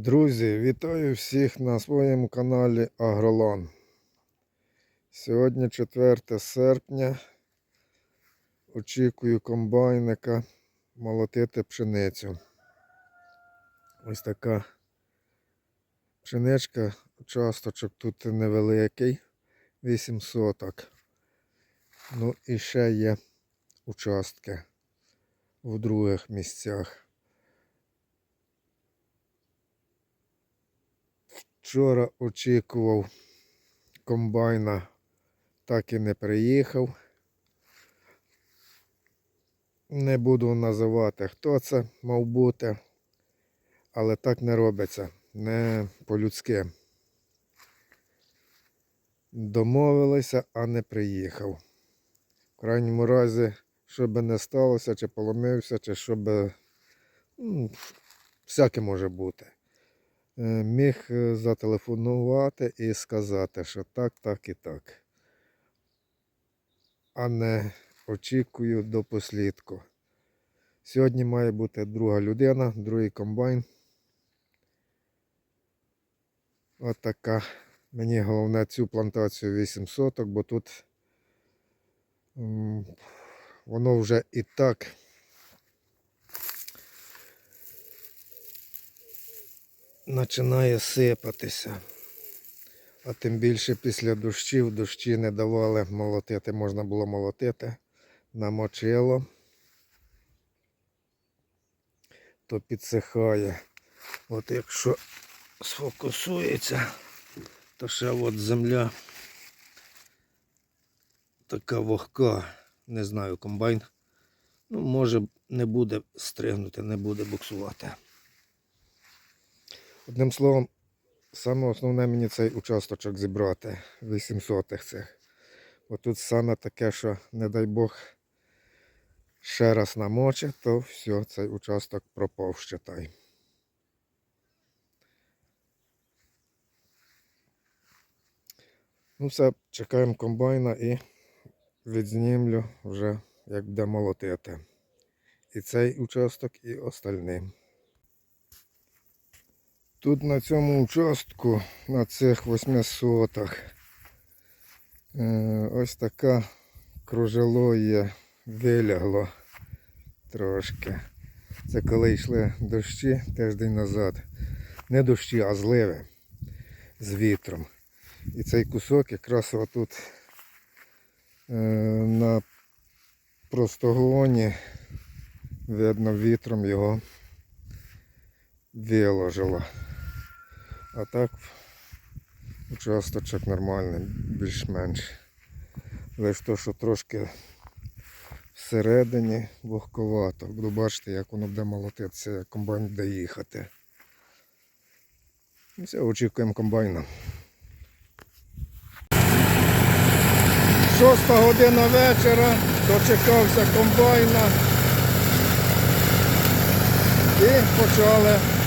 Друзі, вітаю всіх на своєму каналі Агролан. Сьогодні 4 серпня. Очікую комбайника молотити пшеницю. Ось така пшеничка, часточок тут невеликий, 8 соток. Ну і ще є участки в других місцях. Вчора очікував комбайна, так і не приїхав. Не буду називати, хто це мав бути, але так не робиться, не по-людськи. Домовилися, а не приїхав. В крайньому разі, що би не сталося, чи поломився, чи що би. Ну, всяке може бути. Е, міг е, зателефонувати і сказати, що так, так і так. А не очікую до послідку. Сьогодні має бути друга людина, другий комбайн. От така. Мені головне цю плантацію 8 соток, бо тут воно вже і так починає сипатися. А тим більше після дощів дощі не давали молотити, можна було молотити, намочило, то підсихає. От якщо сфокусується, то ще от земля така вогка, не знаю, комбайн. Ну, може не буде стригнути, не буде буксувати. Одним словом, саме основне мені цей участочок зібрати, 800 цих. Отут саме таке, що, не дай Бог, ще раз намочить, то все, цей участок пропав, щитай. Ну все, чекаємо комбайна і відзнімлю вже, як буде молотити. І цей участок, і остальний. Тут на цьому участку, на цих 800 е, ось така кружело є, вилягло трошки. Це коли йшли дощі тиждень назад. Не дощі, а зливи з вітром. І цей кусок якраз отут е, на простогоні видно вітром його виложило. А так участочок нормальний, більш-менш. Лише то, що трошки всередині вогковато. Буду бачити, як воно буде молотитися, як комбайн буде їхати. І все, очікуємо комбайна. Шоста година вечора, дочекався комбайна і почали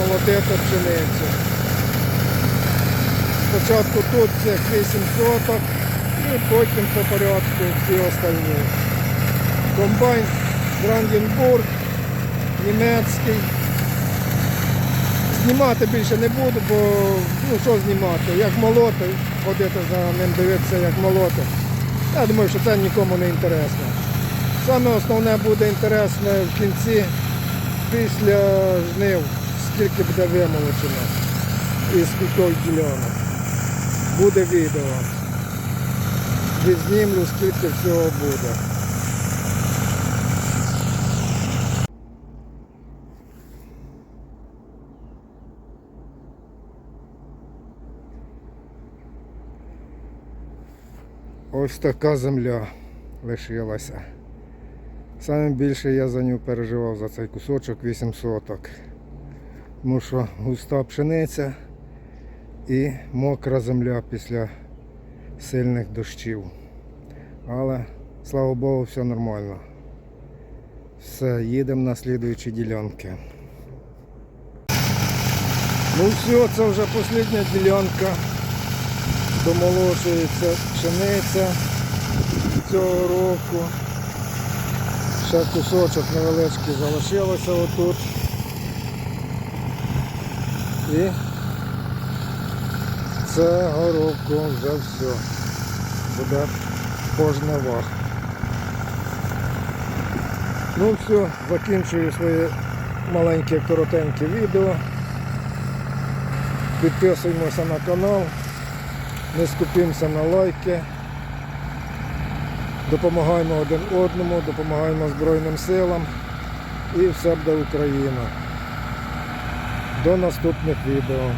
молотити пшеницю. Спочатку тут цих 8 соток і потім по порядку всі остальні. Комбайн Бранденбург, німецький. Знімати більше не буду, бо ну що знімати, як молоти, ходити за ним дивитися, як молоти. Я думаю, що це нікому не інтересно. Саме основне буде інтересне в кінці після жнив, скільки буде вимолочено і скільки ділянок. Буде відео. Відзнімлю, скільки всього буде. Ось така земля лишилася. Саме більше я за нього переживав за цей кусочок 8 соток. Тому що густа пшениця і мокра земля після сильних дощів. Але слава Богу, все нормально. Все, їдемо на слідуючі ділянки. Ну все, це вже остання ділянка. Домолочується пшениця цього року. Ще кусочок невеличкий залишилося отут. І це горобку вже все. Буде пожнивах. Ну все, закінчую своє маленьке коротеньке відео. Підписуємося на канал, не скупимося на лайки. Допомагаємо один одному, допомагаємо Збройним силам і все буде Україна. До наступних відео.